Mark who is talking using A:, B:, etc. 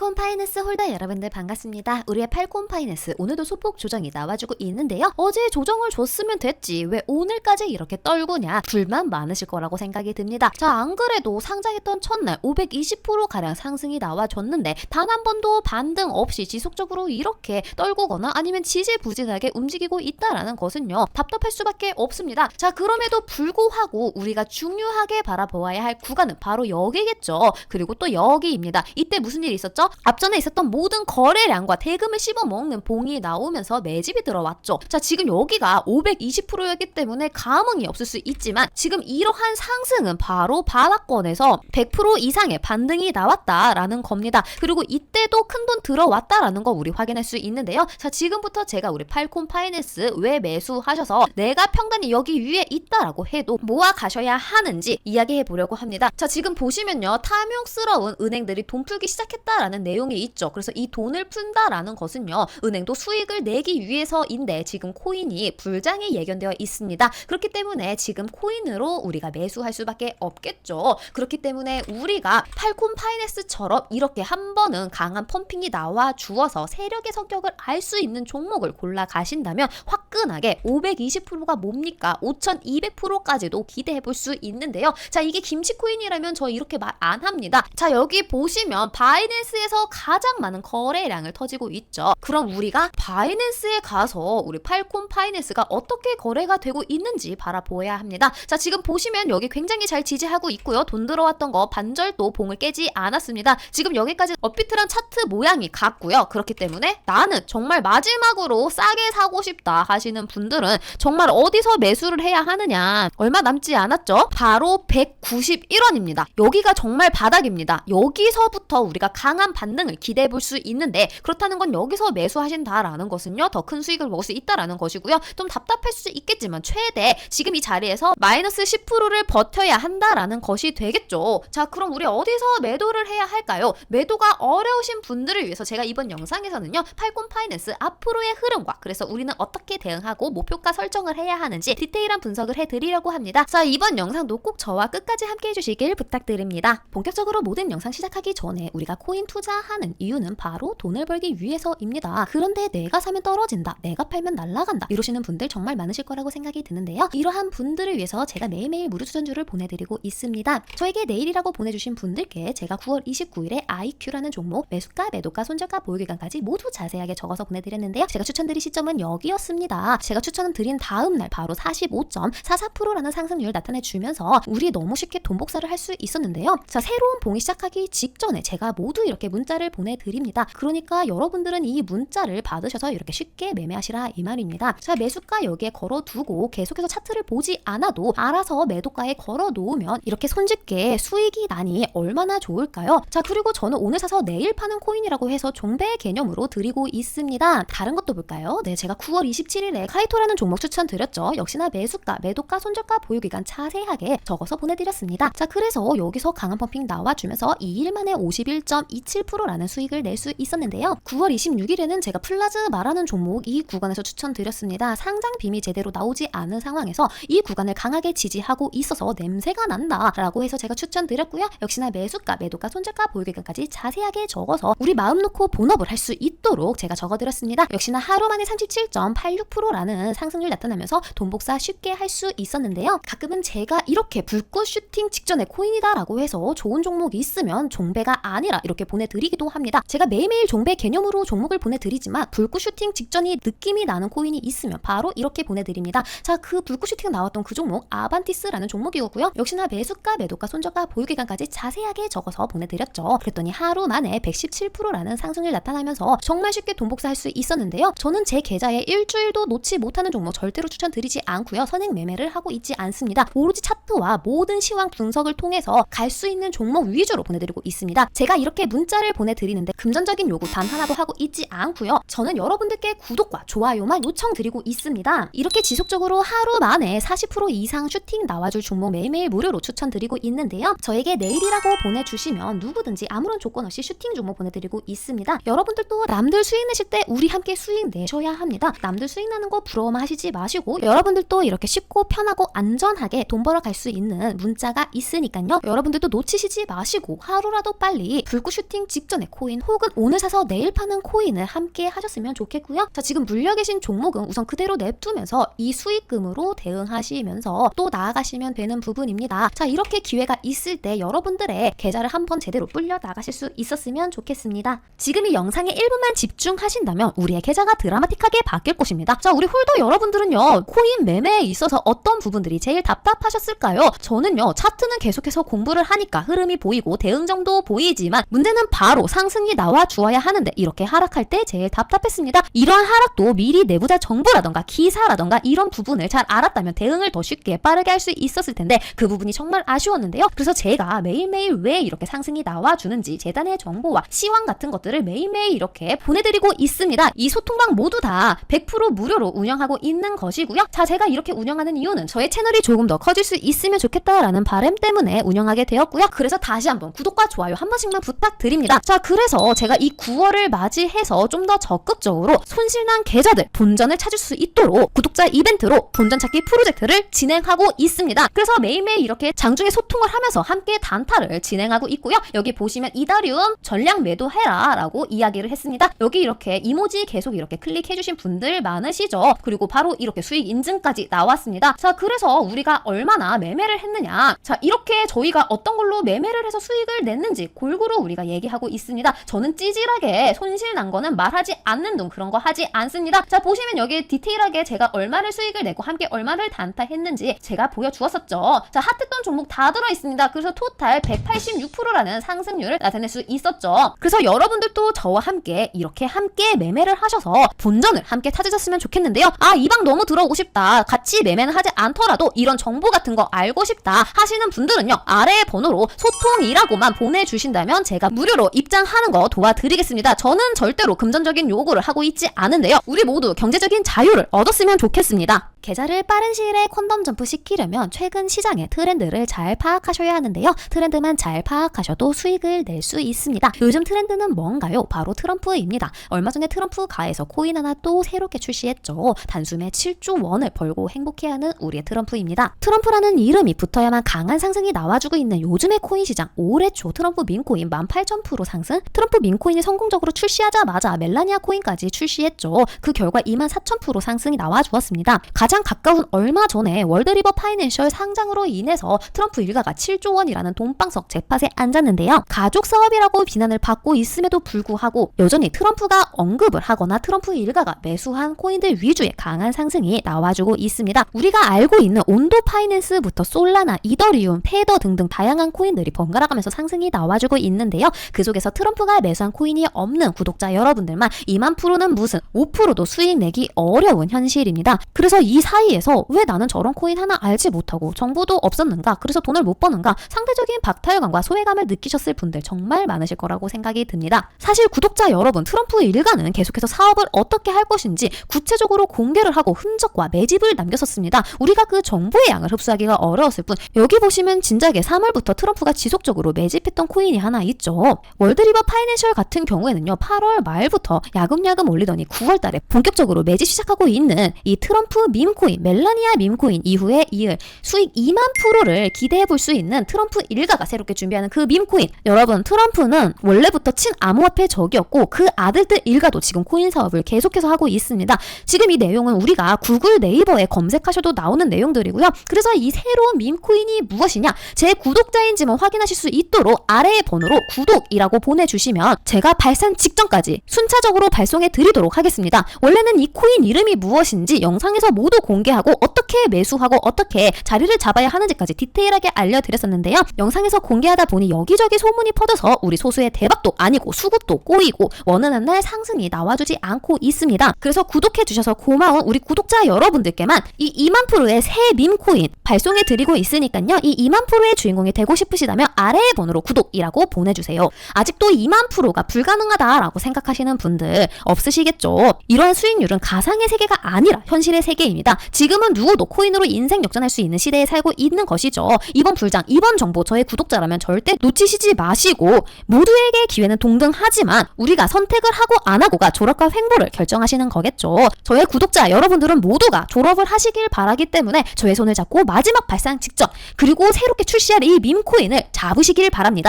A: 팔콘 파이낸스 홀더 여러분들 반갑습니다. 우리의 팔콘 파이낸스 오늘도 소폭 조정이 나와주고 있는데요. 어제 조정을 줬으면 됐지 왜 오늘까지 이렇게 떨구냐 불만 많으실 거라고 생각이 듭니다. 자 안 그래도 상장했던 첫날 520% 가량 상승이 나와줬는데 단 한 번도 반등 없이 지속적으로 이렇게 떨구거나 아니면 지지부진하게 움직이고 있다라는 것은요 답답할 수밖에 없습니다. 자 그럼에도 불구하고 우리가 중요하게 바라보아야 할 구간은 바로 여기겠죠. 그리고 또 여기입니다. 이때 무슨 일이 있었죠? 앞전에 있었던 모든 거래량과 대금을 씹어먹는 봉이 나오면서 매집이 들어왔죠. 자, 지금 여기가 520%였기 때문에 감흥이 없을 수 있지만 지금 이러한 상승은 바로 바닥권에서 100% 이상의 반등이 나왔다라는 겁니다. 그리고 이때도 큰 돈 들어왔다라는 거 우리 확인할 수 있는데요. 자, 지금부터 제가 우리 팔콘 파이낸스 왜 매수하셔서 내가 평단이 여기 위에 있다라고 해도 모아 가셔야 하는지 이야기해 보려고 합니다. 자, 지금 보시면요. 탐욕스러운 은행들이 돈 풀기 시작했다라는 내용이 있죠. 그래서 이 돈을 푼다라는 것은요. 은행도 수익을 내기 위해서인데 지금 코인이 불장이 예견되어 있습니다. 그렇기 때문에 지금 코인으로 우리가 매수할 수밖에 없겠죠. 그렇기 때문에 우리가 팔콘 파이낸스처럼 이렇게 한 번은 강한 펌핑이 나와 주어서 세력의 성격을 알 수 있는 종목을 골라 가신다면 화끈하게 520%가 뭡니까? 5200%까지도 기대해 볼 수 있는데요. 자, 이게 김치 코인이라면 저 이렇게 말 안 합니다. 자, 여기 보시면 바이낸스 에서 가장 많은 거래량을 터지고 있죠. 그럼 우리가 바이낸스에 가서 우리 팔콘 파이낸스가 어떻게 거래가 되고 있는지 바라보아야 합니다. 자, 지금 보시면 여기 굉장히 잘 지지하고 있고요. 돈 들어왔던 거 반절도 봉을 깨지 않았습니다. 지금 여기까지 업비트란 차트 모양이 같고요. 그렇기 때문에 나는 정말 마지막으로 싸게 사고 싶다 하시는 분들은 정말 어디서 매수를 해야 하느냐. 얼마 남지 않았죠? 바로 191원입니다. 여기가 정말 바닥입니다. 여기서부터 우리가 강한 반등을 기대해 볼 수 있는데 그렇다는 건 여기서 매수하신다라는 것은요. 더 큰 수익을 먹을 수 있다라는 것이고요. 좀 답답할 수 있겠지만 최대 지금 이 자리에서 마이너스 10%를 버텨야 한다라는 것이 되겠죠. 자, 그럼 우리 어디서 매도를 해야 할까요? 매도가 어려우신 분들을 위해서 제가 이번 영상에서는요. 팔콘 파이낸스 앞으로의 흐름과 그래서 우리는 어떻게 대응하고 목표가 설정을 해야 하는지 디테일한 분석을 해드리려고 합니다. 자, 이번 영상도 꼭 저와 끝까지 함께 해주시길 부탁드립니다. 본격적으로 모든 영상 시작하기 전에 우리가 코인 투자 하는 이유는 바로 돈을 벌기 위해서입니다. 그런데 내가 사면 떨어진다, 내가 팔면 날아간다 이러시는 분들 정말 많으실 거라고 생각이 드는데요. 이러한 분들을 위해서 제가 매일매일 무료 추천주를 보내드리고 있습니다. 저에게 내일이라고 보내주신 분들께 제가 9월 29일에 IQ라는 종목 매수가, 매도가, 손절가, 보유기간까지 모두 자세하게 적어서 보내드렸는데요. 제가 추천드린 시점은 여기였습니다. 제가 추천 드린 다음 날 바로 45.44%라는 상승률 나타내 주면서 우리 너무 쉽게 돈 복사를 할 수 있었는데요. 자, 새로운 봉이 시작하기 직전에 제가 모두 이렇게 문자를 보내드립니다. 그러니까 여러분들은 이 문자를 받으셔서 이렇게 쉽게 매매하시라 이 말입니다. 자, 매수가 여기에 걸어두고 계속해서 차트를 보지 않아도 알아서 매도가에 걸어 놓으면 이렇게 손쉽게 수익이 나니 얼마나 좋을까요? 자, 그리고 저는 오늘 사서 내일 파는 코인이라고 해서 종배 개념으로 드리고 있습니다. 다른 것도 볼까요? 네, 제가 9월 27일에 카이토라는 종목 추천드렸죠. 역시나 매수가, 매도가, 손절가, 보유기간 자세하게 적어서 보내드렸습니다. 자, 그래서 여기서 강한 펌핑 나와주면서 2일 만에 51.27% 라는 수익을 낼 수 있었는데요. 9월 26일에는 제가 플라즈마라는 종목 이 구간에서 추천드렸습니다. 상장 빔이 제대로 나오지 않은 상황에서 이 구간을 강하게 지지하고 있어서 냄새가 난다라고 해서 제가 추천드렸고요. 역시나 매수가, 매도가, 손절가, 보유기간까지 자세하게 적어서 우리 마음 놓고 본업을 할 수 있도록 제가 적어드렸습니다. 역시나 하루 만에 37.86%라는 상승률 나타나면서 돈 복사 쉽게 할 수 있었는데요. 가끔은 제가 이렇게 불꽃 슈팅 직전에 코인이다라고 해서 좋은 종목이 있으면 종배가 아니라 이렇게 보내 드리기도 합니다. 제가 매일매일 종배 개념으로 종목을 보내드리지만 불꽃 슈팅 직전이 느낌이 나는 코인이 있으면 바로 이렇게 보내드립니다. 자, 그 불꽃 슈팅 나왔던 그 종목 아반티스라는 종목이었고요. 역시나 매수가, 매도가, 손절가, 보유기간까지 자세하게 적어서 보내드렸죠. 그랬더니 하루 만에 117%라는 상승률 나타나면서 정말 쉽게 돈 복사할 수 있었는데요. 저는 제 계좌에 일주일도 놓지 못하는 종목 절대로 추천드리지 않고요. 선행 매매를 하고 있지 않습니다. 오로지 차트와 모든 시황 분석을 통해서 갈 수 있는 종목 위주로 보내드리고 있습니다. 제가 이렇게 문자를 보내드리는데 금전적인 요구 단 하나도 하고 있지 않고요. 저는 여러분들께 구독과 좋아요만 요청드리고 있습니다. 이렇게 지속적으로 하루 만에 40% 이상 슈팅 나와줄 종목 매일매일 무료로 추천드리고 있는데요. 저에게 내일이라고 보내주시면 누구든지 아무런 조건 없이 슈팅 종목 보내드리고 있습니다. 여러분들도 남들 수익 내실 때 우리 함께 수익 내셔야 합니다. 남들 수익 나는 거 부러워만 하시지 마시고 여러분들도 이렇게 쉽고 편하고 안전하게 돈 벌어 갈 수 있는 문자가 있으니까요. 여러분들도 놓치시지 마시고 하루라도 빨리 불꽃 슈팅 직전의 코인 혹은 오늘 사서 내일 파는 코인을 함께 하셨으면 좋겠고요. 자, 지금 물려 계신 종목은 우선 그대로 냅두면서 이 수익금으로 대응하시면서 또 나아가시면 되는 부분입니다. 자, 이렇게 기회가 있을 때 여러분들의 계좌를 한번 제대로 불려 나가실 수 있었으면 좋겠습니다. 지금 이 영상에 1분만 집중하신다면 우리의 계좌가 드라마틱하게 바뀔 것입니다. 자, 우리 홀더 여러분들은요, 코인 매매에 있어서 어떤 부분들이 제일 답답하셨을까요? 저는요, 차트는 계속해서 공부를 하니까 흐름이 보이고 대응정도 보이지만 문제는 바로 상승이 나와 주어야 하는데 이렇게 하락할 때 제일 답답했습니다. 이러한 하락도 미리 내부자 정보라던가 기사라던가 이런 부분을 잘 알았다면 대응을 더 쉽게 빠르게 할 수 있었을 텐데 그 부분이 정말 아쉬웠는데요. 그래서 제가 매일매일 왜 이렇게 상승이 나와 주는지 재단의 정보와 시황 같은 것들을 매일매일 이렇게 보내드리고 있습니다. 이 소통방 모두 다 100% 무료로 운영하고 있는 것이고요. 자, 제가 이렇게 운영하는 이유는 저의 채널이 조금 더 커질 수 있으면 좋겠다라는 바람 때문에 운영하게 되었고요. 그래서 다시 한번 구독과 좋아요 한 번씩만 부탁드립니다. 자, 그래서 제가 이 9월을 맞이해서 좀 더 적극적으로 손실난 계좌들 본전을 찾을 수 있도록 구독자 이벤트로 본전 찾기 프로젝트를 진행하고 있습니다. 그래서 매일매일 이렇게 장중에 소통을 하면서 함께 단타를 진행하고 있고요. 여기 보시면 이다리움 전량 매도해라 라고 이야기를 했습니다. 여기 이렇게 이모지 계속 이렇게 클릭해주신 분들 많으시죠? 그리고 바로 이렇게 수익 인증까지 나왔습니다. 자, 그래서 우리가 얼마나 매매를 했느냐. 자, 이렇게 저희가 어떤 걸로 매매를 해서 수익을 냈는지 골고루 우리가 얘기하 고 있습니다. 저는 찌질하게 손실 난 거는 말하지 않는 둥 그런 거 하지 않습니다. 자, 보시면 여기 디테일하게 제가 얼마를 수익을 내고 함께 얼마를 단타했는지 제가 보여주었었죠. 자, 핫했던 종목 다 들어 있습니다. 그래서 토탈 186%라는 상승률을 나타낼 수 있었죠. 그래서 여러분들도 저와 함께 이렇게 함께 매매를 하셔서 본전을 함께 찾으셨으면 좋겠는데요. 아, 이 방 너무 들어오고 싶다. 같이 매매는 하지 않더라도 이런 정보 같은 거 알고 싶다 하시는 분들은요. 아래의 번호로 소통이라고만 보내주신다면 제가 무료로 입장하는 거 도와드리겠습니다. 저는 절대로 금전적인 요구를 하고 있지 않은데요. 우리 모두 경제적인 자유를 얻었으면 좋겠습니다. 계좌를 빠른 시일에 콘덤 점프 시키려면 최근 시장의 트렌드를 잘 파악하셔야 하는데요. 트렌드만 잘 파악하셔도 수익을 낼 수 있습니다. 요즘 트렌드는 뭔가요? 바로 트럼프입니다. 얼마 전에 트럼프 가에서 코인 하나 또 새롭게 출시했죠. 단숨에 7조 원을 벌고 행복해하는 우리의 트럼프입니다. 트럼프라는 이름이 붙어야만 강한 상승이 나와주고 있는 요즘의 코인 시장 올해 초 트럼프 민코인 18,000% 상승 트럼프 민코인이 성공적으로 출시하자마자 멜라니아 코인까지 출시했죠. 그 결과 24,000% 상승이 나와 주었습니다. 가장 가까운 얼마 전에 월드리버 파이낸셜 상장으로 인해서 트럼프 일가가 7조 원이라는 돈방석 재팟에 앉았는데요. 가족 사업이라고 비난을 받고 있음에도 불구하고 여전히 트럼프가 언급을 하거나 트럼프 일가가 매수한 코인들 위주의 강한 상승이 나와주고 있습니다. 우리가 알고 있는 온도 파이낸스부터 솔라나, 이더리움, 테더 등등 다양한 코인들이 번갈아가면서 상승이 나와주고 있는데요. 그 속에서 트럼프가 매수한 코인이 없는 구독자 여러분들만 2만 프로는 무슨 5%도 수익 내기 어려운 현실입니다. 그래서 이 사이에서 왜 나는 저런 코인 하나 알지 못하고 정보도 없었는가? 그래서 돈을 못 버는가? 상대적인 박탈감과 소외감을 느끼셨을 분들 정말 많으실 거라고 생각이 듭니다. 사실 구독자 여러분, 트럼프 일가는 계속해서 사업을 어떻게 할 것인지 구체적으로 공개를 하고 흔적과 매집을 남겼었습니다. 우리가 그 정보의 양을 흡수하기가 어려웠을 뿐 여기 보시면 진작에 3월부터 트럼프가 지속적으로 매집했던 코인이 하나 있죠. 월드리버 파이낸셜 같은 경우에는요. 8월 말부터 야금야금 올리더니 9월 달에 본격적으로 매집 시작하고 있는 이 트럼프 밈코인, 멜라니아 밈코인 이후에 이을 수익 2만 프로를 기대해 볼 수 있는 트럼프 일가가 새롭게 준비하는 그 밈코인. 여러분, 트럼프는 원래부터 친암호화폐 적이었고 그 아들들 일가도 지금 코인 사업을 계속해서 하고 있습니다. 지금 이 내용은 우리가 구글 네이버에 검색하셔도 나오는 내용들이고요. 그래서 이 새로운 밈코인이 무엇이냐? 제 구독자인지만 확인하실 수 있도록 아래의 번호로 구독 이라고 보내주시면 제가 발산 직전까지 순차적으로 발송해 드리도록 하겠습니다. 원래는 이 코인 이름이 무엇인지 영상에서 모두 공개하고 어떻게 매수하고 어떻게 자리를 잡아야 하는지까지 디테일하게 알려드렸었는데요. 영상에서 공개하다 보니 여기저기 소문이 퍼져서 우리 소수의 대박도 아니고 수급도 꼬이고 원하는 날 상승이 나와주지 않고 있습니다. 그래서 구독해 주셔서 고마운 우리 구독자 여러분들께만 이 2만 프로의 새 밈코인 발송해 드리고 있으니까요. 이 2만 프로의 주인공이 되고 싶으시다면 아래의 번호로 구독이라고 보내주세요. 아직도 2만 프로가 불가능하다라고 생각하시는 분들 없으시겠죠? 이러한 수익률은 가상의 세계가 아니라 현실의 세계입니다. 지금은 누구도 코인으로 인생 역전할 수 있는 시대에 살고 있는 것이죠. 이번 불장, 이번 정보 저의 구독자라면 절대 놓치시지 마시고 모두에게 기회는 동등하지만 우리가 선택을 하고 안 하고가 졸업과 횡보를 결정하시는 거겠죠. 저의 구독자 여러분들은 모두가 졸업을 하시길 바라기 때문에 저의 손을 잡고 마지막 발상 직전 그리고 새롭게 출시할 이 밈코인을 잡으시길 바랍니다.